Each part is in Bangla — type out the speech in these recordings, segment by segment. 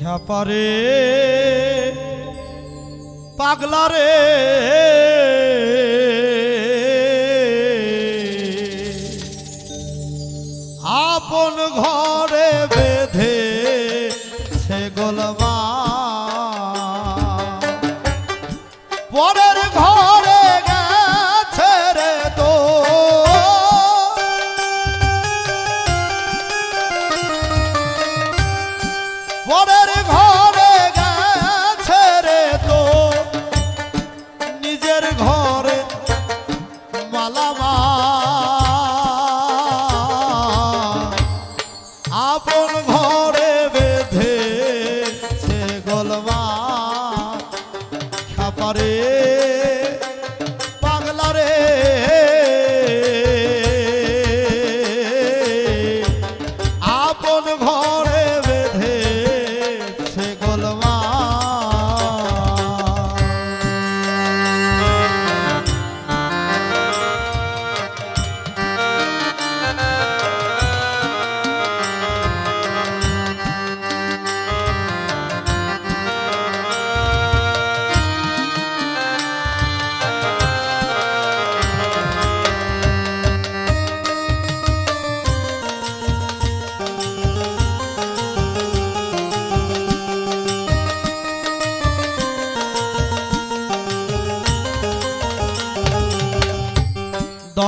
খ্যাপারে পাগলা রে। আপন ঘরে বেঁধে সে গোলমা। পরের ঘরে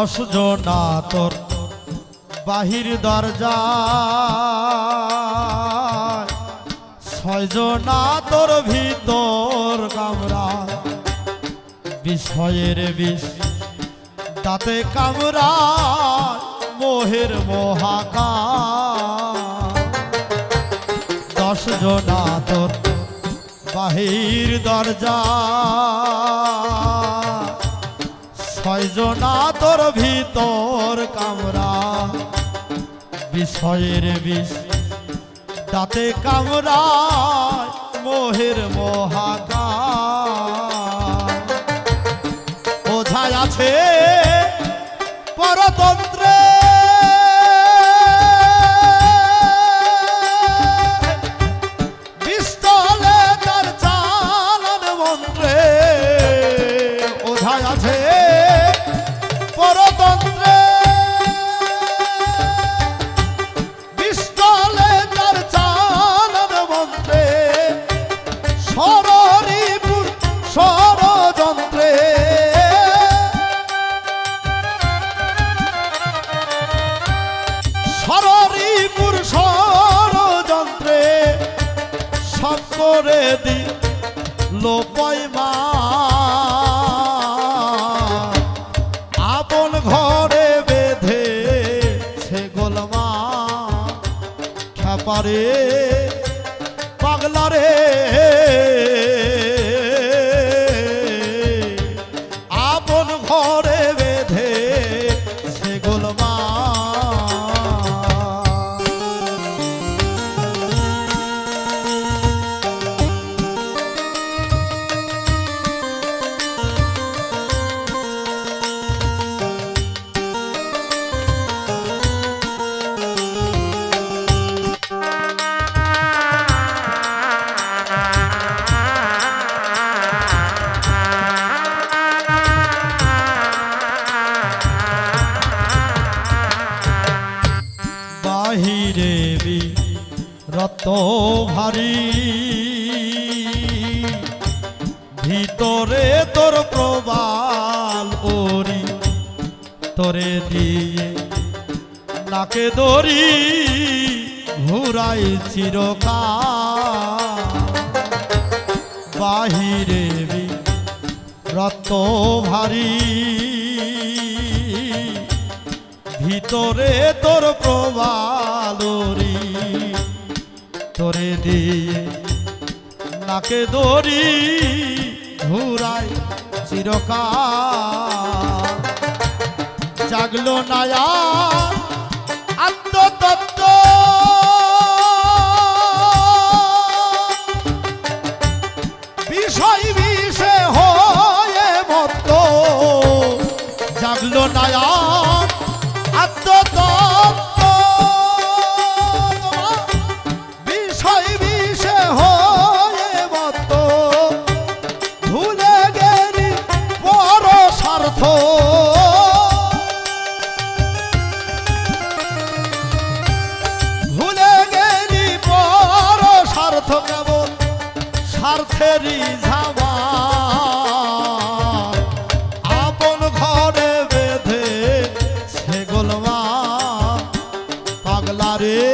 দশ জনা তোর বাহির দরজা। ছয় জনা তোর ভিতর কামরা, বিষয়ের বিষ, তাতে কামরা মোহের মহাকা দশ জনা তোর বাহির দরজা। ছয়জনা তোর ভিতর কামরা। বিষয়ের বিষ তাতে কামরা মোহের মহাকা ওঝায় আছে পরতন্ত্রে লোপয়মা আপন ঘরে বেঁধে সে গোলমা। খ্যাপারে ভিতরে তোর প্রবাল ওরি তোরে দিয়ে নাকে দড়ি ঘুরাই চিরকা বাহিরে রত ভারী, ভিতরে তোর প্রবালরি তোরে দিয়ে নাকে দড়ি ঘুরাই চিরকা জাগলো নায়া রে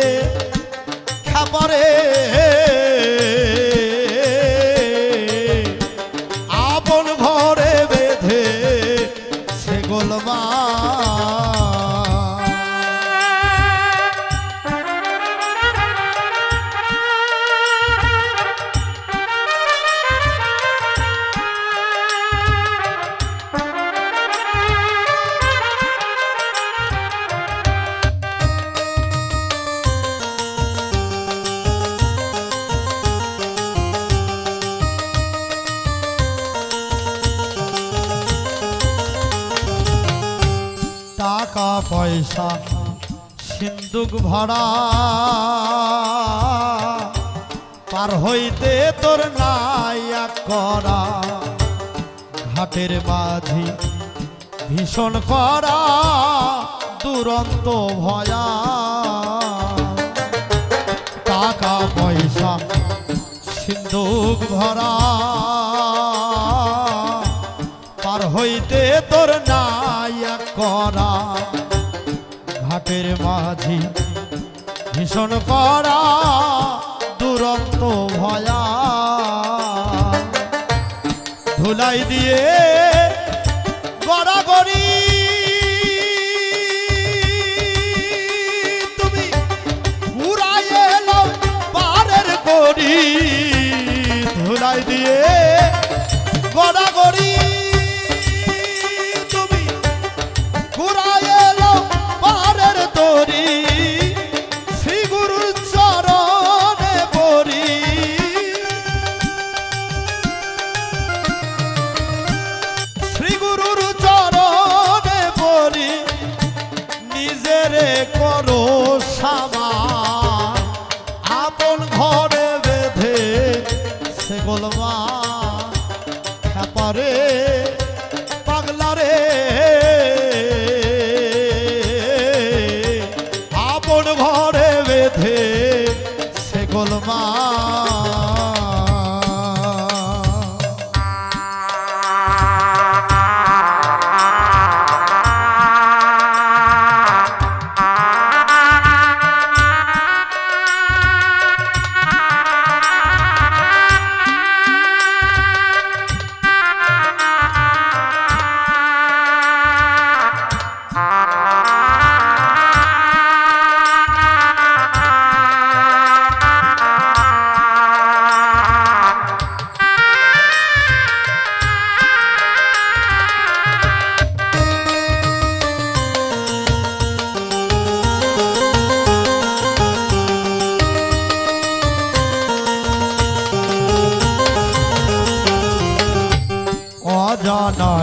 পয়সা সিন্দুক ভরা পার হইতে তোর নাই এক করা। ঘাটের মাঝি ভীষণ করা, দুরন্ত ভয়া। টাকা, পয়সা সিন্দুক ভরা পার হইতে তোর নাই মাঝি ভীষণ করা দুরন্ত ভয়া। ধুলাই দিয়ে গড়াগড়ি। তুমি উড়াই এলো পারের করি ধুলাই দিয়ে গড়াগড়ি। সে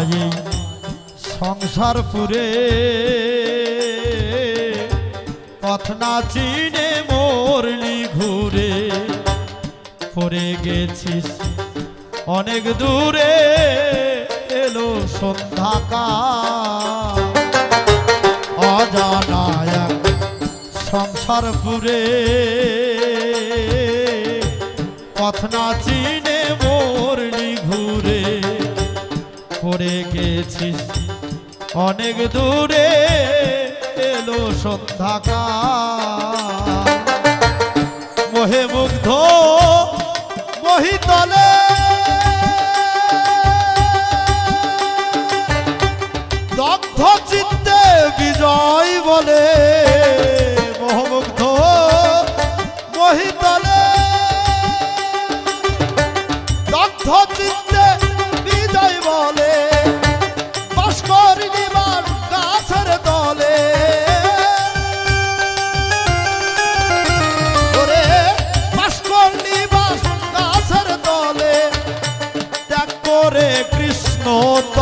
অজানাই সংসার পুরে পথ না চিনে মরলি ঘুরে পড়ে গেছিস অনেক দূরে, এলো সন্ধ্যাকাল অজানায় এক সংসার পুরে পথ না চিনে ঘুরে পড়ে গেছিস। অনেক দূরে এলো সন্ধ্যাকাল। মোহে মুগ্ধ মহিতলে। দগ্ধ চিত্তে বিজয় বলে মোহমুগ্ধ মহিতলে। দগ্ধ চিত্তে বিজয় বলে কৃষ্ণ